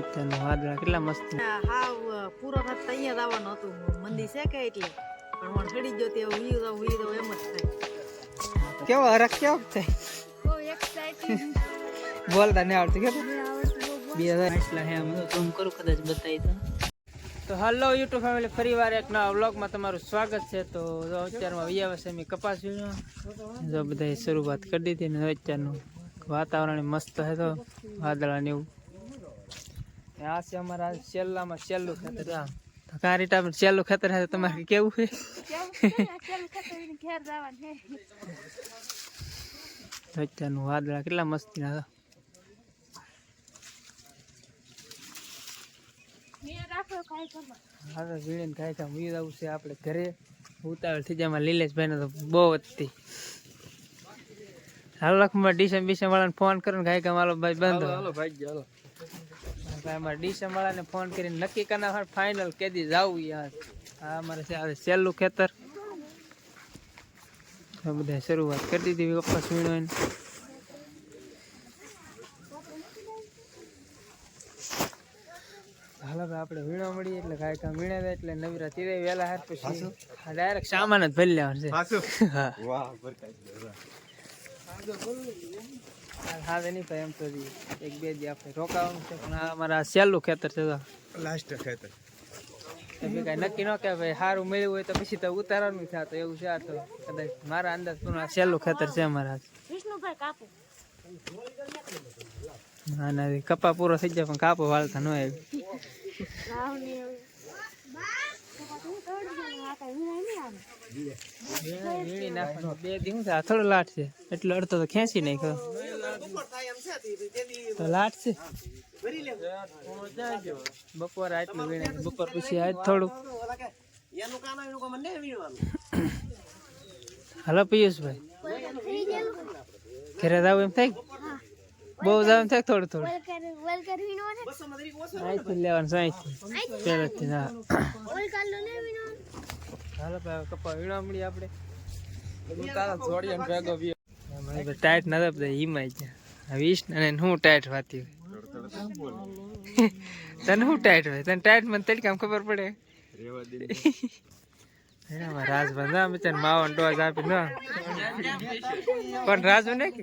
અત્યારનું વાદળા કેટલા મસ્ત. હાવ પૂરો થતા અહીંયા જ આવવાનું હતું. મંદી છે કે એટલે? પણ હું ચડી ગયો તે હુઈ રહ્યો ઉઈ રહ્યો એમ જ થાય. કેવો હરખ કેવો થાય? બોલતા નહીં આવડતું કે બે હજાર. એટલા હે હું કરું કદાચ બતાવી તો તો હાલો યુટ્યુબ ફેમિલી ફરી વાર એક નવા વ્લોગમાં તમારું સ્વાગત છે. તો અત્યારમાં વિયાવે છે મેં કપાસ જો બધાએ શરૂઆત કરી દીધી ને અત્યારનું વાતાવરણ મસ્ત હતો તો વાદળા ને એવું. આ છે અમારા છેલ્લામાં છેલ્લું ખેતર. આ તો કારી ટાઈમ છેલ્લું ખેતર છે તમારે કેવું છે? અત્યારનું વાદળા કેટલા મસ્તી ના હવે વીણીને વીર આવું છે આપણે ઘરે. ઉતાવળ થઈ જાય લીલેશભાઈને તો બહુ હતી. હાલકમાં ડીસમ બીસમ વાળાને ફોન કરીને ખાઈ કામ હાલો ભાઈ બંધ હાલો ભાઈ હાલો. અમારે ડીસમ વાળાને ફોન કરીને નક્કી કરના ફાઇનલ કેદી જાવું યાર આ અમારે છે આ છેલ્લું ખેતર. બધા શરૂઆત કરી દીધી કપાસ વીણવાની હાલ ભાઈ આપણે વીણવા મળીએ એટલે કાંઈ કામ વીણે એટલે નવરા તીરે વહેલા હાર પછી ડાયરેક્ટ સામાન જ ભરી લેવાનું છે. હા. હા નહીં ભાઈ એમ તો એક બે દી આપણે રોકાવાનું છે પણ આ અમારા સહેલું ખેતર છે તો. લાસ્ટ ખેતર. કાંઈ નક્કી ન કે ભાઈ સારું મળ્યું હોય તો પછી તો ઉતારવાનું થાય તો એવું છે આ તો કદાચ મારા અંદાજ પણ આ સહેલું ખેતર છે અમારા. ના ના કપા પૂરો થઈ જાય પણ કાપો વાળતા ન આવી બે લાટ છે એટલે અડધો તો ખેંચી નાખ્યો. તો લાટ છે બપોર આટલું વીણે બપોર પછી આજ થોડું હાલો પિયુષભાઈ. ઘરે આવું એમ થાય? બહુ જાવ એમ થાય થોડું થોડું. અહીંથી લેવાનું છે અહીંથી પહેલેથી ના. હાલો ભાઈ કપા વીણવા મળી આપણે ટાઈટ ના થાય હિમાય ગયા. વીસ ને હું ટાઈટ વાતી હોય? તને શું ટાઈટ હોય? તને ટાઈટ મને તડકામ ખબર પડે? એનામાં રાજ બંધા બચાર માવો ડોઝ આપી ના પણ રાજુ ને કે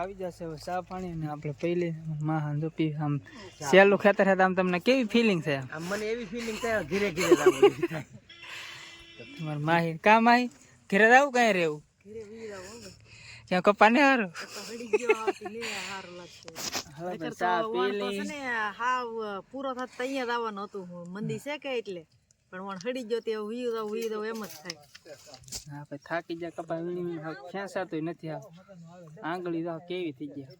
આવી જશે હવે ચા પાણી ને આપણે પહેલી માં હાંધો પી આમ સહેલું ખેતર હતા આમ તમને કેવી ફિલિંગ છે? આમ મને એવી ફિલિંગ થાય ઘીરે ઘેરે તમારે માહી કા માહી? ઘીરે જાવું કઈ રહેવું? ક્યાં કપા ને. હારું? પૂરો થતા અહીંયા જ આવવાનું હતું. મંદી છે કે એટલે? પણ વણ ચડી ગયો તે હુઈ દઉં હુઈ દઉં એમ જ થાય. હા ભાઈ થાકી જાય કપા વીણી ખેંચાતું નથી આવ. આંગળી તો કેવી થઈ ગયા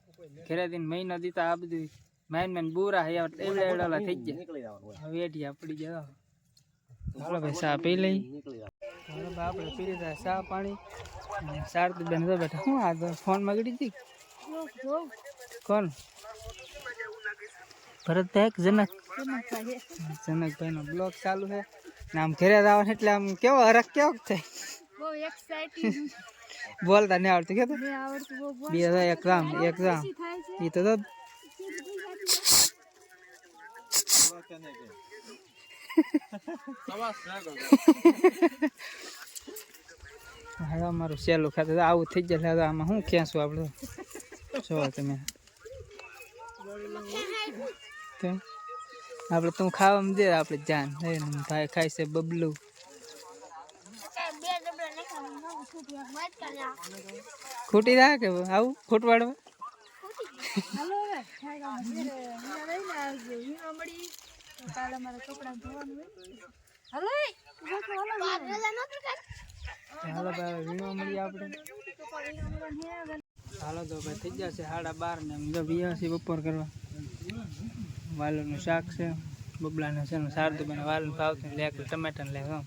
ઘરે દિન મહિનો દીતા આ બધું માઇન માઇન બુરા હૈયા એવડા એવડા થઈ ગયા. હવે એઠિયા પડી ગયા. ચાલો ભાઈ સા પી લઈ. ચાલો ભાઈ આપણે પી લીધા સા પાણી. શારદી બેન તો બેઠા. હું આ તો ફોન મગડી હતી? કોણ? ભરત એક જનક? જનકભાઈ નો બ્લોગ ચાલુ છે. ને આમ ઘરે આવવાનું એટલે આમ કેવો હરખ કેવો થાય? બોલતા નહીં આવડતું કે બે હજાર એક રામ એક રામ એ તો તો હવે અમારું સહેલું ખાતે આવું થઈ જાય એટલે આમાં શું ખેંચું આપણે? જો તમે. તો આપણે તું ખાવામાં દે આપણે જાન ભાઈ ખાય છે બબલું. ખૂટી રહ્યા કે આવું? મળી આપણે. હાલો તો ભાઈ થઈ જશે સાડા બાર ને એમ જો બિયાસી બપોર કરવા. વાલોનું શાક છે બબલાનું છે સારદું બને વાલું ભાવતું લે કે ટમેટા લે આમ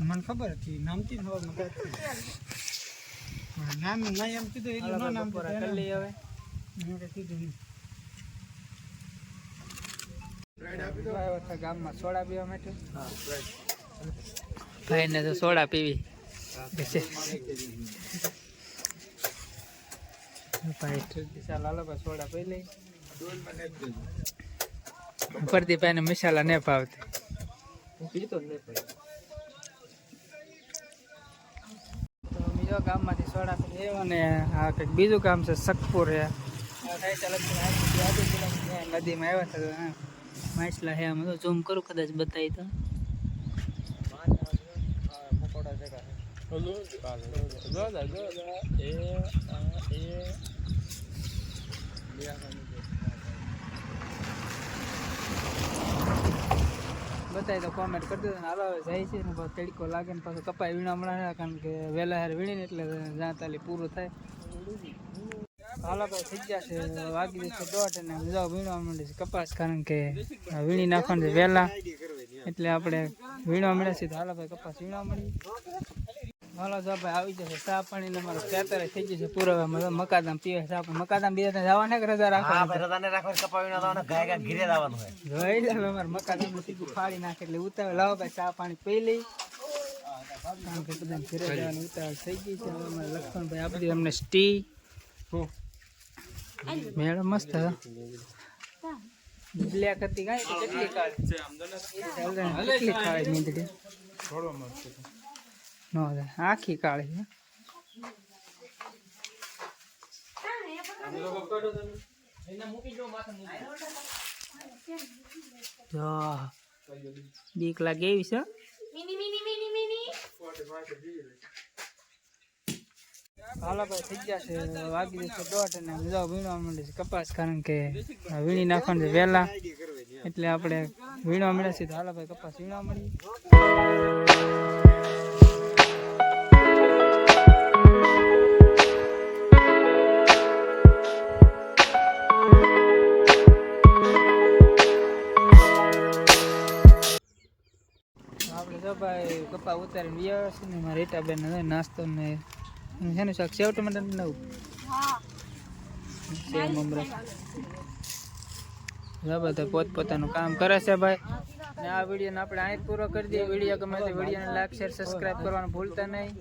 મને ખબર હતી નામથી ખબર નામ ના એમ કીધું એટલે નો નામ કરી હવે. મેં કીધું નહીં. આવ્યો છે ગામમાં સોડા પીવા માટે. ભાઈને તો સોડા પીવી. છે ભાઈ ચાલ સોડા પી લઈ ફરતી ભાઈને મસાલા ને ભાવતી. તો બીજો ગામમાંથી સોડા પી લેવો ને આ કંઈક બીજું કામ છે સકપુર બાજુ નદીમાં આવ્યા હતા હા માછલા હે આમ. ઝૂમ કરું કદાચ બતાવી તો. બતાવી તો કોમેન્ટ કરી દેજો હાલો જાય છે ને તડકો લાગે ને પાછો કપાય વીણા હમણાં કારણ કે વહેલા હારે વીણીને એટલે જ્યાં તાલી પૂરું થાય. હાલો ભાઈ થઈ જશે વાગી જશે દોઢ, અને જાઓ વીણવા માંડે છે કપાસ, કારણ કે વીણી નાખવાનું છે વહેલા. એટલે આપણે વીણવા મળે છે તો હાલો કપાસ વીણવા મળી હાલો જો ભાઈ આવી જશે. ચા પાણી ને અમારો ખેતર થઈ જશે પૂરા મકાદામ પીવે આપણે મકાદામ બીજા જવા ને કે રજા હા ગાય ગાય ઘીરે હોય. જોઈ લે અમારે મકાદામનું સીધું ફાડી નાખે એટલે ઉતાવળ. લાવો ભાઈ ચા પાણી પી લઈ. કારણ કે બધા ઘરે જવાની ઉતાવળ થઈ ગઈ છે. હવે અમારે લખનભાઈ આપી અમને સ્ટી. મેળો મસ્ત બ્લેક હતી કાંઈ કેટલી કાળી કેટલી નો આખી કાળી બીક લાગે એવી છે? હાલો થઈ છે. વાગી જશે દોઢ અને વીણવા માંડે છે કપાસ, કારણ કે વીણી નાખવાનું છે વહેલા એટલે આપણે વીણવા મળે છે તો હાલો ભાઈ, કપાસ વીણવા મળી ઉતારે ઉતારીને વ્યાવ છે ને મારા રેટા બેન નાસ્તો ને એનું છે ને શાક? સેવ ટમાટર નવું? સેવ મમરા બધા પોતપોતાનું કામ કરે છે ભાઈ. ને આ વિડીયોને આપણે અહીં પૂરો કરી દઈએ. વીડિયો ગમે તો વિડીયોને લાઈક શેર સબસ્ક્રાઈબ કરવાનું ભૂલતા નહીં.